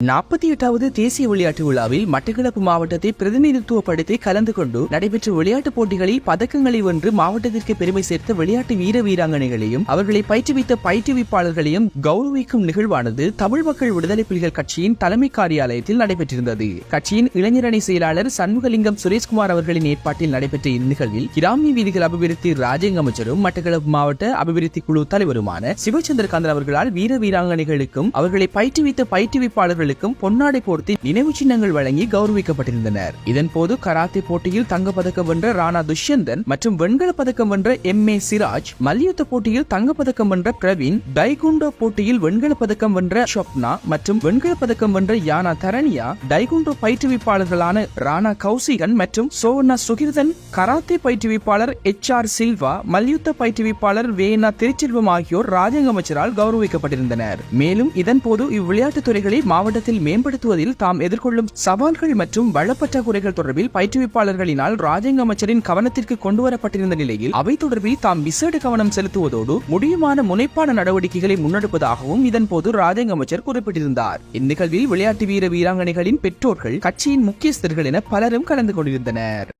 நாற்பத்தி எட்டாவது தேசிய விளையாட்டு விழாவில் மட்டக்களப்பு மாவட்டத்தை பிரதிநிதித்துவப்படுத்தி கலந்து கொண்டு நடைபெற்ற விளையாட்டுப் போட்டிகளில் பதக்கங்களை வென்று மாவட்டத்திற்கு பெருமை சேர்த்த விளையாட்டு வீர வீராங்கனைகளையும் அவர்களை பயிற்றுவித்த பயிற்றுவிப்பாளர்களையும் கௌரவிக்கும் நிகழ்வானது தமிழ் மக்கள் விடுதலை புலிகள் கட்சியின் தலைமை காரியாலயத்தில் நடைபெற்றிருந்தது. கட்சியின் இளைஞரணி செயலாளர் சண்முகலிங்கம் சுரேஷ்குமார் அவர்களின் ஏற்பாட்டில் நடைபெற்ற இந்நிகழ்வில் கிராமிய வீதிகள் அபிவிருத்தி ராஜேங்க அமைச்சரும் மட்டக்களப்பு மாவட்ட அபிவிருத்தி குழு தலைவருமான சிவச்சந்திரகாந்தன் அவர்களால் வீர வீராங்கனைகளுக்கும் அவர்களை பயிற்றுவித்த வீரர்களுக்கும் பொன்னாடை போர்த்தி நினைவு சின்னங்கள் வழங்கி கௌரவிக்கப்பட்டிருந்தனர். இதன் போது கராத்தே போட்டியில் தங்கப்பதக்கம் வென்ற ராணா துஷ்யந்தன் மற்றும் வெண்கல பதக்கம் வென்ற எம் ஏ சிராஜ் மல்யுத்த போட்டியில் தங்கப்பதக்கம் வென்ற பிரவீன் டைகுண்டோ போட்டியில் வெண்கல பதக்கம் வென்ற ஷொப்னா மற்றும் வெண்கல பதக்கம் வென்ற யானா தரணியா டைகுண்டோ பயிற்றுவிப்பாளர்களான ராணா கௌசிகன் மற்றும் சோவண்ணா சுகிர்தன் கராத்தே பயிற்றுவிப்பாளர் எச் ஆர் சில்வா மல்யுத்த பயிற்றுவிப்பாளர் வேனா திருச்செல்வம் ஆகியோர் ராஜாங்க அமைச்சரால் கௌரவிக்கப்பட்டிருந்தனர். மேலும் இதன் போது இவ்விளையாட்டுத் துறைகளில் மாவட்ட மாவட்டத்தில் மேம்படுத்துவதில் தாம் எதிர்கொள்ளும் சவால்கள் மற்றும் வளப்பற்றாக்குறைகள் தொடர்பில் பயிற்றுவிப்பாளர்களினால் ராஜாங்க அமைச்சரின் கவனத்திற்கு கொண்டுவரப்பட்டிருந்த நிலையில் அவை தொடர்பில் தாம் விசேட கவனம் செலுத்துவதோடு முடியுமான முனைப்பான நடவடிக்கைகளை முன்னெடுப்பதாகவும் இதன்போது ராஜாங்க அமைச்சர் குறிப்பிட்டிருந்தார். இந்நிகழ்வில் விளையாட்டு வீர வீராங்கனைகளின் பெற்றோர்கள் கட்சியின் முக்கியஸ்தர்கள் என பலரும் கலந்து கொண்டிருந்தனர்.